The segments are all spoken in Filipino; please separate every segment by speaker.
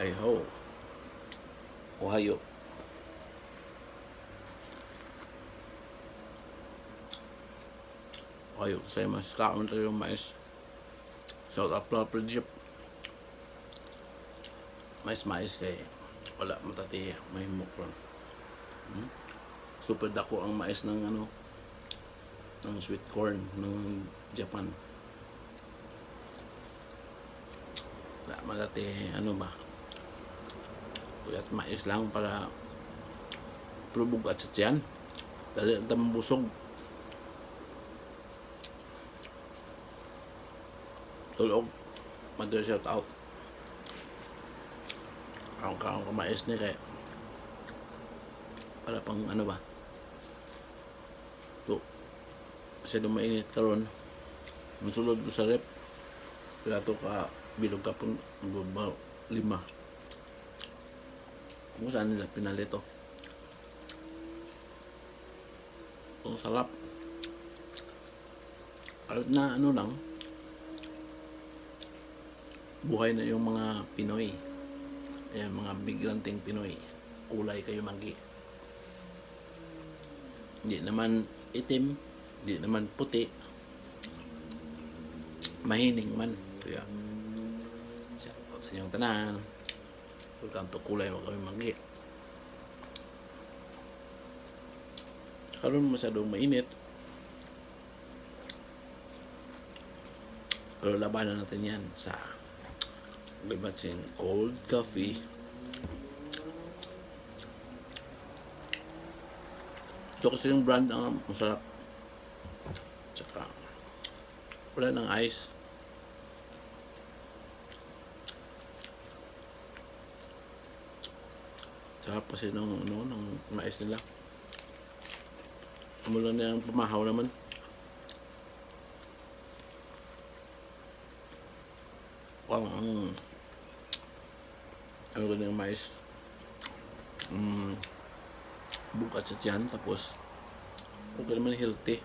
Speaker 1: Ay ho. Ohayo. Ohayo mas kaon tayo yung mais. South Africa Project. Mais mais kay wala matati may mukron. Hmm? Super dako ang mais ng ano ng sweet corn ng Japan. Wala matati ano ba? Kuyat mais lang para prubog at sa tiyan. Dali ang tamang busog. Tulog. Mother shout out. Ang kaong kamais ni kay para pang ano ba? So, kasi lumainit karon Masulod ko sa rep. Kaya to ka bilog ka baba, lima. Kung saan nila pinalito. Ang sarap. Kahit na ano lang, buhay na yung mga Pinoy. Ayan, mga bigranting Pinoy. Kulay kayo manggi. Hindi naman itim, hindi naman puti. Mahining man. Kaya, shoutout sa inyong tanan. Welcome to kulay mo kami manggi. Karoon masyadong mainit. Pero labanan natin yan sa limatsing cold coffee. Ito kasi yung brand ang masarap. Tsaka, wala ng ice. Sarap kasi ng, ano, ng mais nila. Mula na yung pumahaw naman. Wow, ang ano ko yung mais. Mm, bukat sa tiyan, tapos okay naman healthy.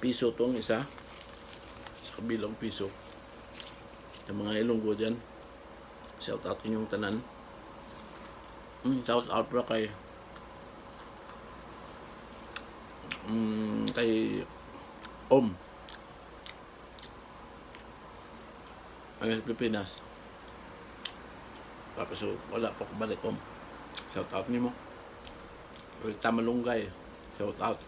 Speaker 1: Piso tong isa. Sa kabilang piso. Yung mga ilonggo dyan. Shout out inyong tanan. Mm, shout out pa kay mm, kay Om. Ang sa Pilipinas. Tapos so, wala pa ko balik Om. Shout out ni mo. Rita Malunggay. Shout out.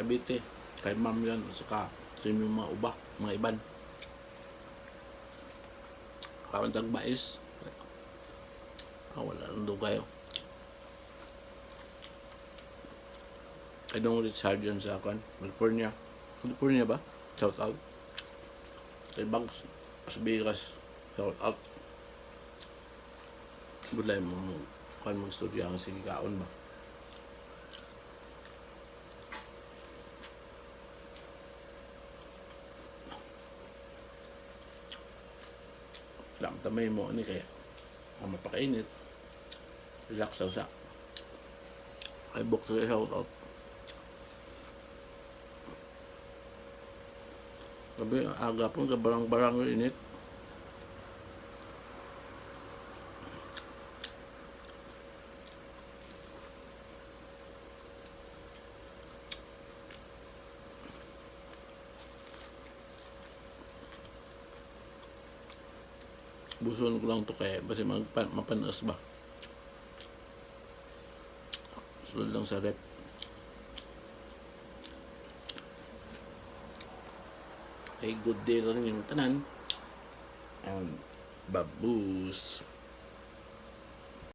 Speaker 1: Cavite. Kay ma'am yan. Saka sa inyong mga uba. Mga iban. Kawan tag mais. Ah, wala nang dugay. oh. I don't Richard yan sa akin. California. California ba? Shout out. Kay Bugs. As Vegas. Shout out. Bulay mo. Kan mag-studio ang sige kaon ba? Lang tamay mo ani kaya. Ang mapakainit. Relax sa usa. Kay box sa shout out. Sabi, aga po ka barang-barang yung init. Buson ko lang to kaya basi magpan mapanas ba. Sulod lang sa rep. ay good day lang yung tanan and babus